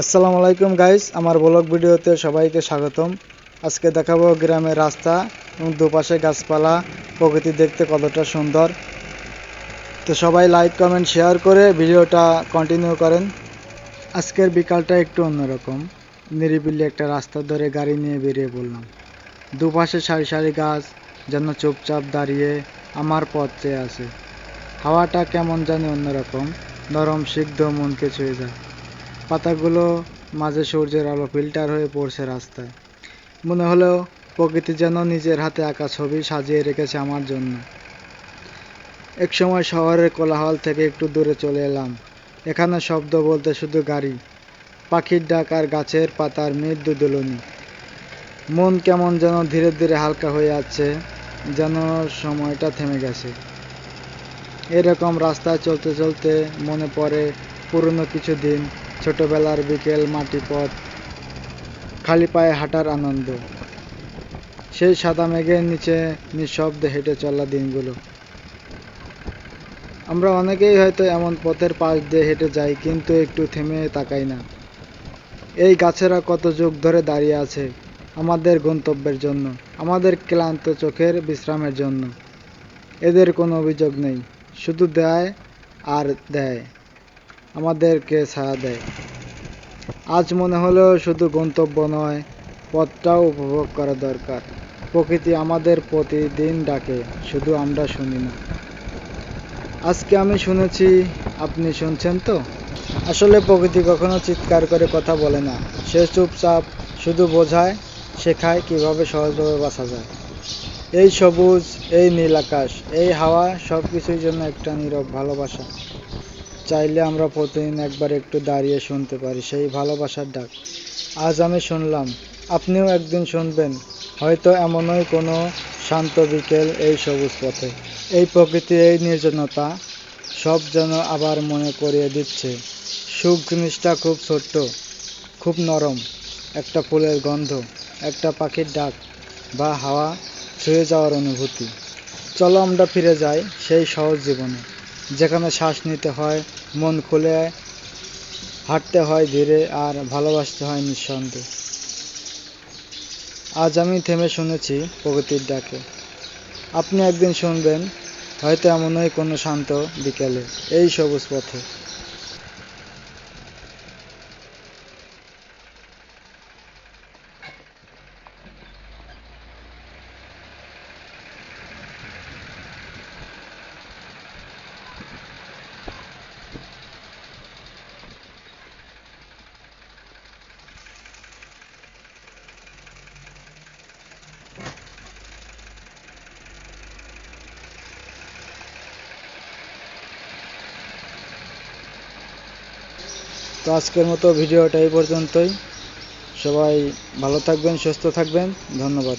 আসসালামু আলাইকুম গাইস আমার ব্লগ ভিডিওতে সবাইকে স্বাগতম। আজকে দেখাবো গ্রামের রাস্তা এবং দুপাশে গাছপালা, প্রকৃতি দেখতে কতটা সুন্দর। তো সবাই লাইক কমেন্ট শেয়ার করে ভিডিওটা কন্টিনিউ করেন। আজকের বিকালটা একটু অন্যরকম। নিরিবিলি একটা রাস্তা ধরে গাড়ি নিয়ে বেরিয়ে পড়লাম। দুপাশে সারি সারি গাছ, যেন চুপচাপ দাঁড়িয়ে আমার পথ চেয়ে আছে। হাওয়াটা কেমন জানি অন্যরকম। নরম, সিদ্ধ মনকে ছুঁয়ে যায়। পাতাগুলো মাঝে সূর্যের আলো ফিল্টার হয়ে পড়ছে রাস্তায়। মনে হলো প্রকৃতি যেন নিজের হাতে আঁকা ছবি সাজিয়ে রেখেছে আমার জন্য। এক সময় শহরের কোলাহল থেকে একটু দূরে চলে এলাম। এখানে শব্দ বলতে শুধু গাড়ি, পাখির ডাক আর গাছের পাতার মৃদু দুলনি। মন কেমন যেন ধীরে ধীরে হালকা হয়ে যাচ্ছে, যেন সময়টা থেমে গেছে। এরকম রাস্তায় চলতে চলতে মনে পড়ে পুরনো কিছু দিন ছোটবেলার বিকেল মাটি পথ খালি পায়ে হাঁটার আনন্দ। সেই সাদা মেঘের নিচে নিঃশব্দে হেঁটে চলা দিনগুলো। আমরা অনেকেই হয়তো এমন পথের পাশ দিয়ে হেঁটে যাই, কিন্তু একটু থেমে তাকাই না। এই গাছেরা কত যুগ ধরে দাঁড়িয়ে আছে আমাদের গন্তব্যের জন্য, আমাদের ক্লান্ত চোখের বিশ্রামের জন্য। এদের কোনো অভিযোগ নেই, শুধু দেয় আর দেয়। আমাদেরকে ছায়া দেয়। আজ মনে হলো শুধু গন্তব্য নয়, পথটাও উপভোগ করা দরকার। প্রকৃতি আমাদের প্রতিদিন ডাকে, শুধু আমরা শুনি না। আজকে আমি শুনেছি, আপনি শুনছেন তো? আসলে প্রকৃতি কখনো চিৎকার করে কথা বলে না। সে চুপচাপ শুধু বোঝায়, শেখায় কীভাবে সহজভাবে বাঁচা যায়। এই সবুজ, এই নীল আকাশ, এই হাওয়া সব কিছুর জন্য একটা নীরব ভালোবাসা। চাইলে আমরা প্রতিদিন একবার একটু দাঁড়িয়ে শুনতে পারি সেই ভালোবাসার ডাক। আজ আমি শুনলাম, আপনিও একদিন শুনবেন, হয়তো এমনই কোনো শান্ত বিকেল এই সবুজ পথে। এই প্রকৃতি, এই নির্জনতা সব যেন আবার মনে করিয়ে দিচ্ছে। সুখ জিনিসটা খুব ছোট্ট, খুব নরম। একটা ফুলের গন্ধ, একটা পাখির ডাক বা হাওয়া ছুঁয়ে যাওয়ার অনুভূতি। চলো আমরা ফিরে যাই সেই সহজ জীবনে। যেখানে শ্বাস নিতে হয়, মন খুলে হাঁটতে হয় ধীরে আর ভালোবাসতে হয় নিঃসন্দেহে। আজ আমি থেমে শুনেছি প্রকৃতির ডাকে। আপনি একদিন শুনবেন, হয়তো এমনই কোনো শান্ত বিকেলে, এই সবুজ পথে। তো আজকের মতো ভিডিওটা এই পর্যন্তই। সবাই ভালো থাকবেন সুস্থ থাকবেন। ধন্যবাদ।